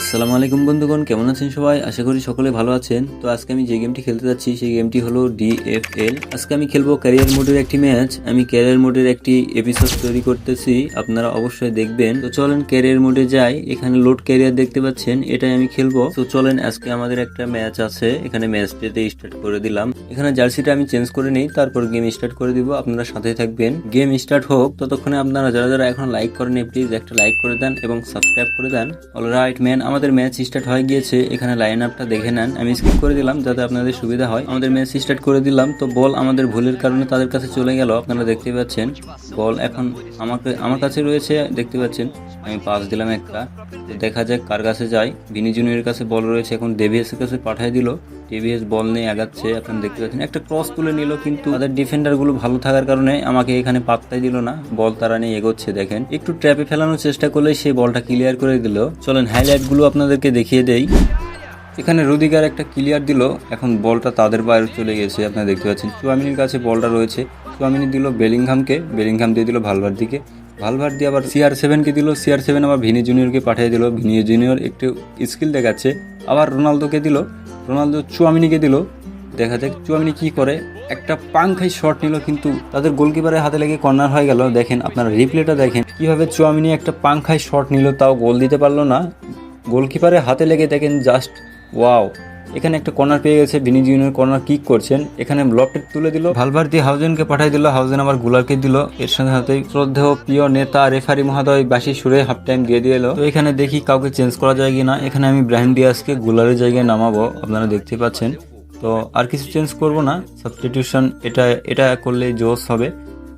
আসসালামু আলাইকুম বন্ধুগণ, কেমন আছেন সবাই? আশা করি সকলে ভালো আছেন। তো আজকে আমি যে গেমটি খেলতে যাচ্ছি, সেই গেমটি হলো ডিএফএল আজকে আমি খেলব ক্যারিয়ার মোডের একটি ম্যাচ। আমি ক্যারিয়ার মোডের একটি এপিসোড তৈরি করতেছি, আপনারা অবশ্যই দেখবেন। তো চলেন ক্যারিয়ার মোডে যাই। এখানে লোড ক্যারিয়ার দেখতে পাচ্ছেন, এটাই আমি খেলব। তো চলেন, আজকে আমাদের একটা ম্যাচ আছে। এখানে ম্যাচটিতে স্টার্ট করে দিলাম। এখানে জার্সিটা আমি চেঞ্জ করে নিই, তারপর গেম স্টার্ট করে দিব। আপনারা সাথে থাকবেন। গেম স্টার্ট হোক, ততক্ষণে আপনারা যারা যারা এখন লাইক করেন প্লিজ একটা লাইক করে দেন এবং সাবস্ক্রাইব করে দেন। অলরাইট ম্যান আমাদের ম্যাচ স্টার্ট হয়ে গিয়েছে, এখানে লাইন আপটা দেখে নেন। আমি স্কিপ করে দিলাম যাতে আপনাদের সুবিধা হয়। আমাদের ম্যাচ স্টার্ট করে দিলাম, তো বল আমাদের ভুলের কারণে তাদের কাছে চলে গেল। আপনারা দেখতে পাচ্ছেন বল এখন আমাকে, আমার কাছে রয়েছে, দেখতে পাচ্ছেন। আমি পাস দিলাম একটা। দেখা যাক কার কাছে যাই। ভিনি জুনিয়রের কাছে বল রয়েছে, এখন ডেভিএসের কাছে পাঠিয়ে দিল। টিভিএস বল নিয়ে আগাচ্ছে আপনারা দেখতে পাচ্ছেন। একটা ক্রস তুলে নিল কিন্তু তাদের ডিফেন্ডারগুলো ভালো থাকার কারণে আমাকে এখানে পাত্তাই দিল না। বল তারা নিয়ে এগোচ্ছে, দেখেন। একটু ট্র্যাপে ফেলানোর চেষ্টা করলে সেই বলটা ক্লিয়ার করে দিল। চলেন হাইলাইটগুলো আপনাদেরকে দেখিয়ে দেই। এখানে রুদিগার একটা ক্লিয়ার দিল। এখন বলটা তাদের বাইরে চলে গেছে। আপনারা দেখতে পাচ্ছেন, চুয়ামিনির কাছে বলটা রয়েছে। চুয়ামিনি দিল বেলিংহামকে। বেলিংহাম দিয়ে দিল ভালভার দিকে। ভালভার দিয়ে আবার সিআর সেভেনকে দিল। সিআর সেভেন আবার ভিনি জুনিয়রকে পাঠিয়ে দিল। ভিনি জুনিয়র একটু স্কিল দেখাচ্ছে। আবার রোনালদোকে দিল। রোনালদো চুয়ামিনিকে দিল। দেখা যাক চুয়ামিনি কি করে। একটা পাংখাই শট নিল, কিন্তু তাদের গোলকিপারের হাতে লেগে কর্নার হয়ে গেল। দেখেন আপনারা রিপ্লেটা দেখেন। কীভাবে চুয়ামিনি একটা পাংখাই শট নিল, তাও গোল দিতে পারল না। গোলকিপারের হাতে লেগে দেখেন জাস্ট ওয়াও এখানে একটা কর্নার পেয়ে গেছে ভিনি জুনিয়র কর্নার কিক করছেন। এখানে ব্লকটা তুলে দিল। ভালভার দিয়ে হাউজেনকে পাঠিয়ে দিল, হাউজেন আবার গুলারকে দিল। এর সাথে সাথে শ্রদ্ধেয় প্রিয় নেতা রেফারি মহোদয় বাসি সুরে হাফ টাইম দিয়ে দিয়ে এলো। তো এখানে দেখি কাউকে চেঞ্জ করা যায় কিনা। এখানে আমি ব্রাহিম ডিয়াসকে গুলারের জায়গায় নামাবো, আপনারা দেখতে পাচ্ছেন। তো আর কিছু চেঞ্জ করব না। সাবস্টিটিউশন এটা এটা করলে জোস হবে।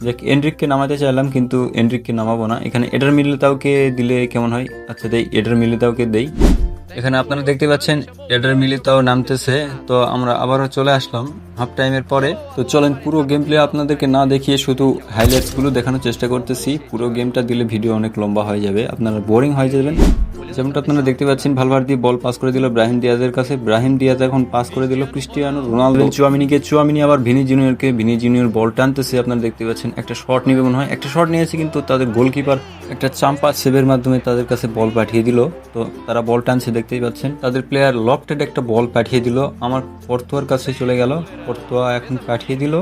যে এন্ড্রিককে নামাতে চাইলাম, কিন্তু এন্ড্রিককে নামাবো না। এখানে এডার মিলিতাওকে দিলে কেমন হয়? আচ্ছা দেই এডার মিলিতাওকে দেই। এখানে আপনারা দেখতে পাচ্ছেন এডার মিলিতাও নামতেছে, তো আমরা আবারও চলে আসলাম হাফ টাইমের পরে। তো চলেন, পুরো গেম প্লে আপনাদেরকে না দেখিয়ে শুধু হাইলাইটসগুলো দেখানোর চেষ্টা করতেছি। পুরো গেমটা দিলে ভিডিও অনেক লম্বা হয়ে যাবে, আপনারা বোরিং হয়ে যাবেন। যেমনটা আপনারা দেখতে পাচ্ছেন, ভালভার দিয়ে বল পাস করে দিল ব্রাহিম দিয়াজের কাছে। ব্রাহিম দিয়াজ এখন পাস করে দিল ক্রিস্টিয়ানো রোনালদো চুয়ামিনিকে চুয়ামিনি আবার ভিনি জুনিয়রকে ভিনি জুনিয়র বল টানতেছে, আপনারা দেখতে পাচ্ছেন, একটা শট নেবে মনে হয়। একটা শট নিয়েছে কিন্তু তাদের গোলকিপার একটা চাম্পা সেভের মাধ্যমে তাদের কাছে বল পাঠিয়ে দিল। তো তারা বল টানছে, দেখতেই পাচ্ছেন। তাদের প্লেয়ার লফটেড একটা বল পাঠিয়ে দিল। আমার পর্তুয়ার কাছে চলে গেল। পর্তুয়া এখন পাঠিয়ে দিল।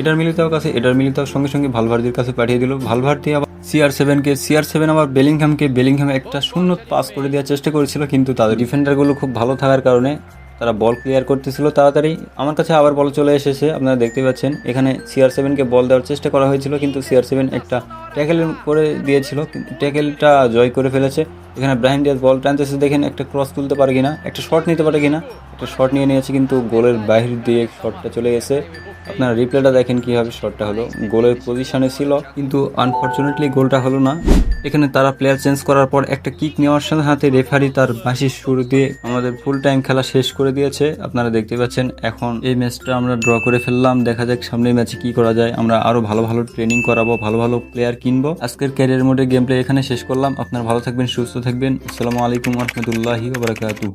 এটার মিলিতাও কাছে এটার মিলিতাও সঙ্গে সঙ্গে ভালভার্দির কাছে পাঠিয়ে দিল। ভালভার্দি আবার সিআর সেভেনকে সিআর সেভেন আবার বেলিংহামকে বেলিংহাম একটা শূন্য পাস করে দেওয়ার চেষ্টা করেছিল, কিন্তু তাদের ডিফেন্ডারগুলো খুব ভালো থাকার কারণে তারা বল ক্লিয়ার করতেছিল তাড়াতাড়ি। আমার কাছে আবার বল চলে এসেছে, আপনারা দেখতে পাচ্ছেন। এখানে সিআর সেভেনকে বল দেওয়ার চেষ্টা করা হয়েছিল, কিন্তু সিআর সেভেন একটা ট্যাকেল করে দিয়েছিল ট্যাকেলটা জয় করে ফেলেছে। এখানে ব্রাহিম ডিয়াজ বল টানতেছে, দেখেন একটা ক্রস তুলতে পারে কিনা, একটা শট নিতে পারে কিনা। একটা শট নিয়ে নিয়েছে, কিন্তু গোলের বাহির দিয়ে শটটা চলে গেছে। আপনারা রিপ্লেটা দেখেন কীভাবে শটটা হলো। গোলের পজিশনে ছিল, কিন্তু আনফর্চুনেটলি গোলটা হলো না। এখানে তারা প্লেয়ার চেঞ্জ করার পর একটা কিক নেওয়ার সাথে সাথে রেফারি তার বাঁশির সুর দিয়ে আমাদের ফুল টাইম খেলা শেষ করে দিয়েছে। আপনারা দেখতে পাচ্ছেন, এখন এই ম্যাচটা আমরা ড্র করে ফেললাম। দেখা যাক সামনের ম্যাচে কি করা যায়। আমরা আরও ভালো ভালো ট্রেনিং করাবো, ভালো ভালো প্লেয়ার কিনবো। আজকের ক্যারিয়ার মোডে গেম প্লে এখানে শেষ করলাম। আপনারা ভালো থাকবেন, সুস্থ থাকবেন। আসসালামু আলাইকুম রহমতুল্লাহি বারাকাতু